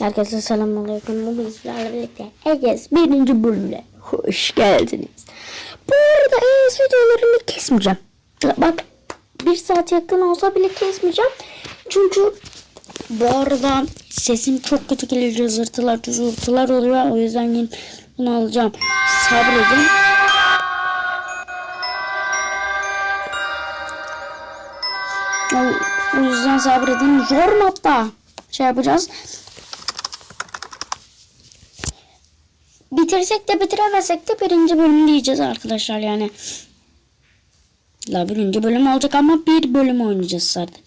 Herkese selamünaleyküm. Bugün sizlerle birlikte Eges birinci bölümüne hoş geldiniz. Bu arada Eges videolarını kesmeyeceğim. Bak bir saat yakın olsa bile kesmeyeceğim. Çünkü bu arada sesim çok kötü geliyor. Zırtılar, cızırtılar oluyor. O yüzden yine bunu alacağım. Sabredin. O yüzden sabredin. Zor modda şey yapacağız. Bitirsek de bitiremesek de birinci bölüm diyeceğiz arkadaşlar yani. La birinci bölüm olacak ama bir bölüm oynayacağız zaten.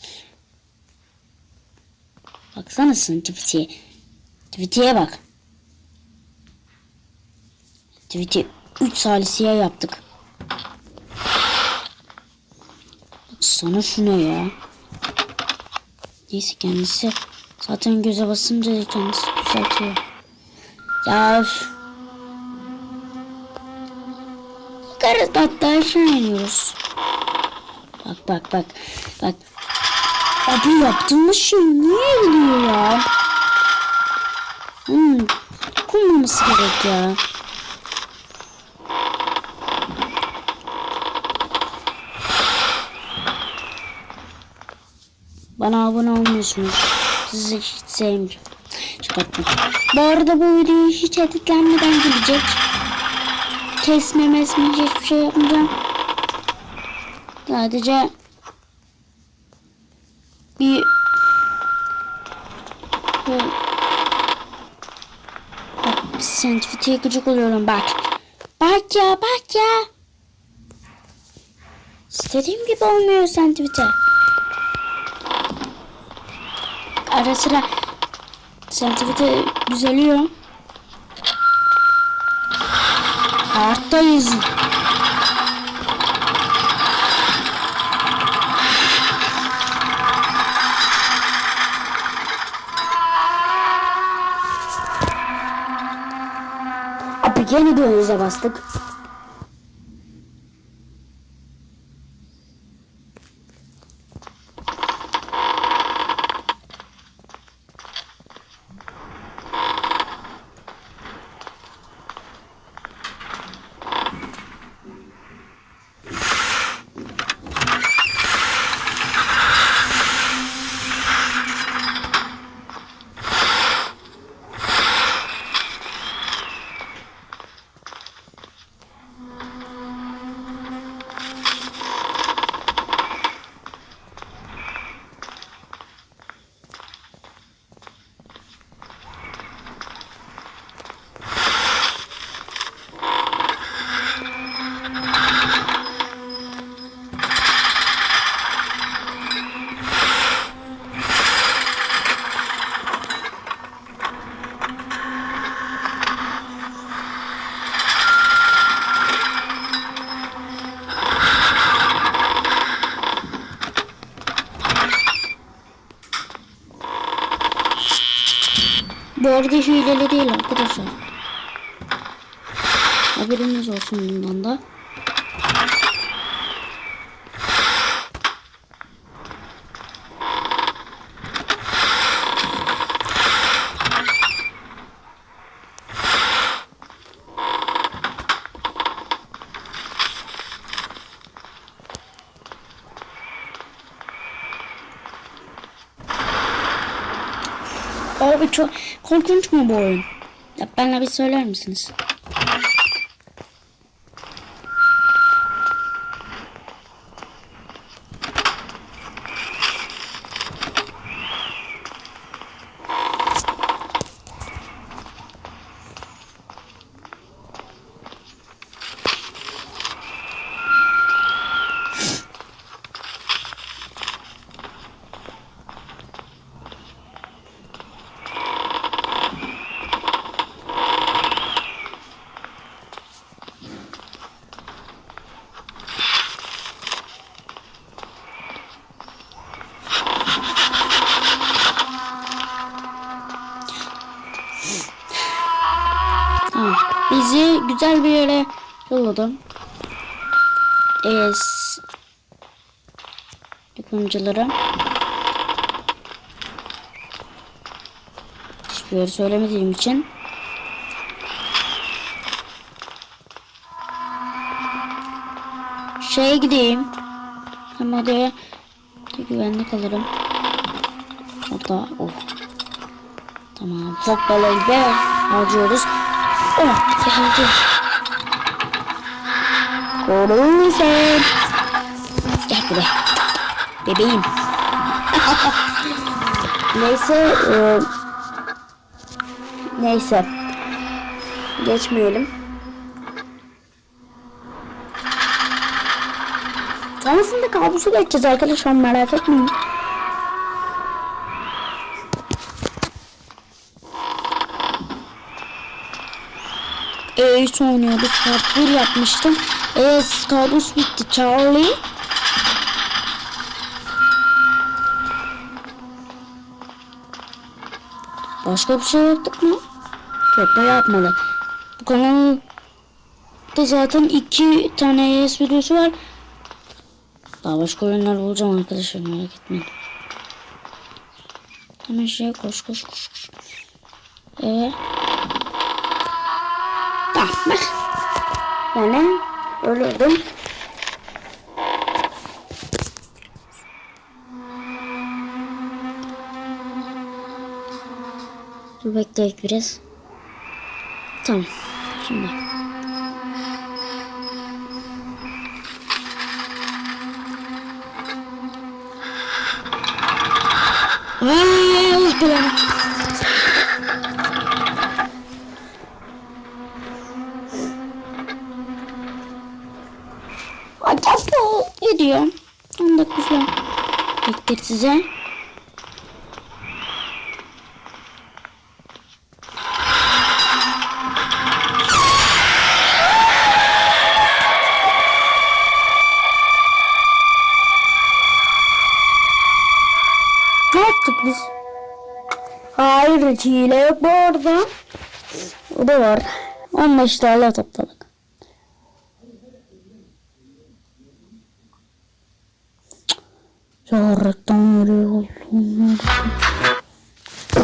Baksana sen Tweety'ye. Tweety'ye bak. Tweety 3 salisiye yaptık. Sana şuna ya. Neyse kendisi zaten göze basınca kendisi düzeltiyor. Ya hatta aşağı iniyoruz. Bak bak bak. Bak. Abi yaptığımız şey niye gidiyor ya? Hmm. Dokunmaması gerek ya. Bana abone olmuyorsunuz. Sizi hiç sevmiyorum. Çıkarttım. Bu arada bu video hiç editlenmeden gelecek. Kesme mesme hiçbir şey yapmayacağım. Sadece bir bir bak sentifitiye gıcık oluyorum bak. Bak ya bak ya. İstediğim gibi olmuyor sentifite. Ara sıra sentifite düzeliyor. Hayattayız. Abi yeni dönüze bastık. Bu arada hileli değil arkadaşlar. Haberiniz olsun bundan da. Abi çok korkunç mu bu oyun? Ya bana bir söyler misiniz? Tamam. Bizi güzel bir yere yolladım. Es yapımcıları. hiçbir yeri söylemediğim için. Şeye gideyim. Hem odaya da güvenli kalırım. Hatta o. Tamam. Fok balığı gibi harcıyoruz. Oh geldi. Korun sen. Gel buraya. Bebeğim. neyse. E, neyse. Geçmeyelim. Sonrasında kabusu geçeceğiz arkadaşlar merak etmeyin. Ace oynuyordu. Part 1 yapmıştım. Evet kabus bitti Charlie. Başka bir şey yaptık mı? Yok da yapmadı. Bu kanalda zaten iki tane ES videosu var. Daha başka oyunlar bulacağım arkadaşlar merak etmeyin. Hemen şeye koş koş koş koş. Evet. Tamam bak. Yani ölürdüm. Dur bekleyek biraz. Tamam. Şimdi. Ay Allah. Ne diyor? 10 dakika falan bekler size. Ne yaptık biz? Hayır hile bu arada. O da var. 15 dolar topladık. Ya reklam veriyor.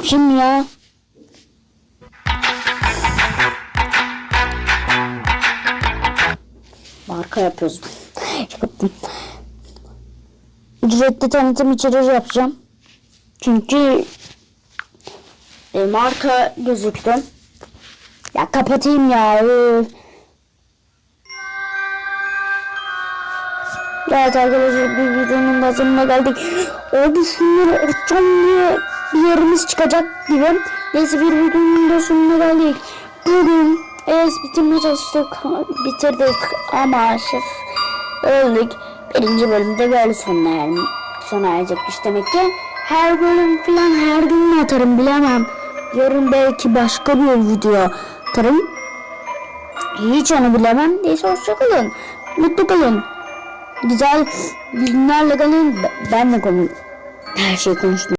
Kim ya? Marka yapıyoruz. Ücretli tanıtım içeriği yapacağım. Çünkü e, marka gözüktü. Ya kapatayım ya. Ee. Evet arkadaşlar bir videonun da sonuna geldik. Orada şunları açacağım diye bir yerimiz çıkacak gibi. Neyse bir videonun da sonuna geldik. Bugün evet bitirmeye çalıştık. Bitirdik ama şef öldük. Birinci bölümde böyle sona, er sona erecekmiş demek ki. Her bölüm falan her gün mü atarım bilemem. Yarın belki başka bir video atarım. Hiç onu bilemem. Neyse hoşçakalın. Mutlu kalın. Güzel günlerle kalın. Ben de konu her şey konuştum.